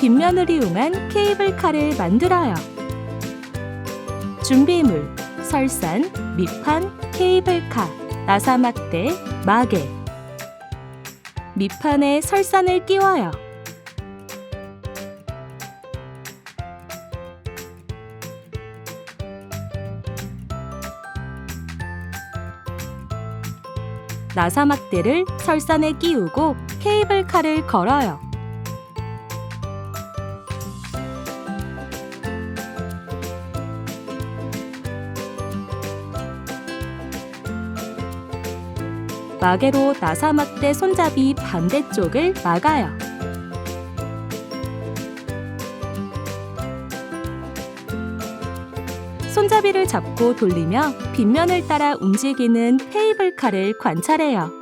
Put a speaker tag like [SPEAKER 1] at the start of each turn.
[SPEAKER 1] 빗면을 이용한 케이블카를 만들어요. 준비물, 설산, 밑판, 케이블카, 나사막대, 마개. 밑판에 설산을 끼워요. 나사막대를 설산에 끼우고 케이블카를 걸어요. 마개로 나사막대 손잡이 반대쪽을 막아요. 손잡이를 잡고 돌리며 빗면을 따라 움직이는 케이블카를 관찰해요.